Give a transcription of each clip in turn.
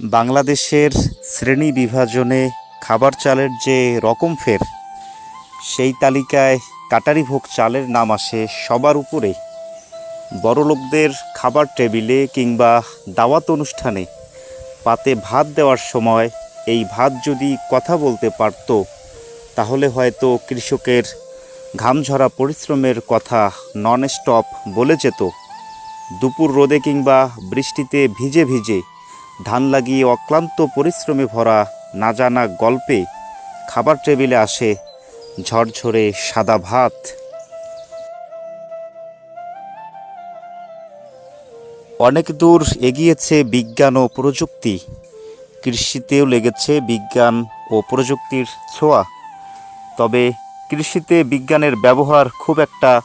বাংলাদেশের শ্রেণি বিভাজনে খাবার চালের যে রকম ফের, সেই তালিকায় কাটারিভোগ চালের নাম আসে সবার উপরে। বড়লোকদের খাবার টেবিলে কিংবা দাওয়াত অনুষ্ঠানে পাতে ভাত দেওয়ার সময় এই ভাত যদি কথা বলতে পারত, তাহলে হয়তো কৃষকের ঘামঝরা পরিশ্রমের কথা নন স্টপ বলে যেত। দুপুর রোদে কিংবা বৃষ্টিতে ভিজে ভিজে ধান লাগিয়ে অক্লান্ত পরিশ্রমে ভরা না জানা গল্পে খাবার টেবিলে আসে ঝরঝরে সাদা ভাত। অনেক দূর এগিয়েছে বিজ্ঞান ও প্রযুক্তি। কৃষিতেও লেগেছে বিজ্ঞান ও প্রযুক্তির ছোঁয়া। তবে কৃষিতে বিজ্ঞানের ব্যবহার খুব একটা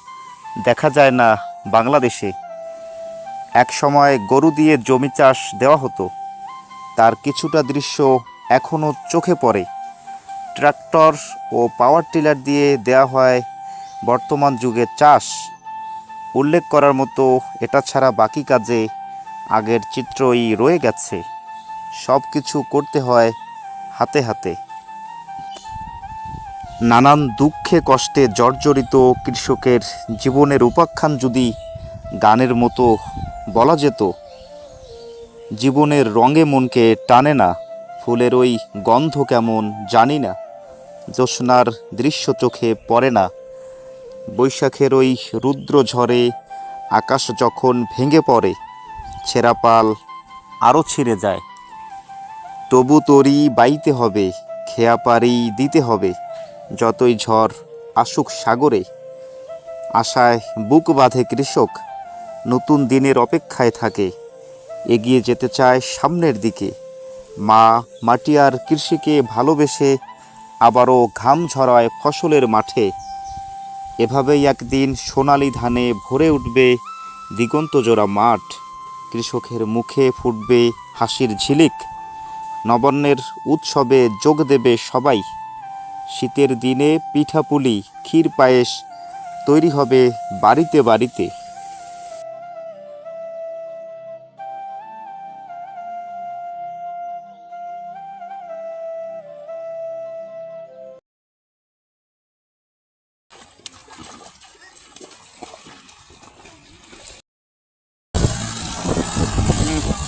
দেখা যায় না বাংলাদেশে। এক সময় গরু দিয়ে জমি চাষ দেওয়া হতো। তার কিছুটা দৃশ্য এখনও চোখে পড়ে। ট্রাক্টর ও পাওয়ার টিলার দিয়ে দেওয়া হয় বর্তমান যুগে চাষ। উল্লেখ করার মতো এটা ছাড়া বাকি কাজে আগের চিত্রই রয়ে গেছে। সব কিছু করতে হয় হাতে হাতে। নানান দুঃখে কষ্টে জর্জরিত কৃষকের জীবনের উপাখ্যান যদি গানের মতো বলা যেত জীবনের রঙে মনকে টানে না, ফুলের ওই গন্ধ কেমন জানি না, জ্যোৎস্নার দৃশ্য চোখে পড়ে না, বৈশাখের ওই রুদ্র ঝড়ে আকাশ যখন ভেঙে পড়ে, ছেঁড়া পাল আরও ছিঁড়ে যায়। তবু তরি বাইতে হবে, খেয়া পারি দিতে হবে, যতই ঝড় আসুক সাগরে। আশায় বুক বাঁধে কৃষক, নতুন দিনের অপেক্ষায় থাকে এগিয়ে যেতে চায় সামনের দিকে। মা মাটি আর কৃষিকে ভালোবেসে আবারও ঘাম ঝরায় ফসলের মাঠে। এভাবেই একদিন সোনালি ধানে ভরে উঠবে দিগন্তজোড়া মাঠ। কৃষকের মুখে ফুটবে হাসির ঝিলিক। নবান্নের উৎসবে যোগ দেবে সবাই। শীতের দিনে পিঠাপুলি, ক্ষীর পায়েস তৈরি হবে বাড়িতে বাড়িতে। time.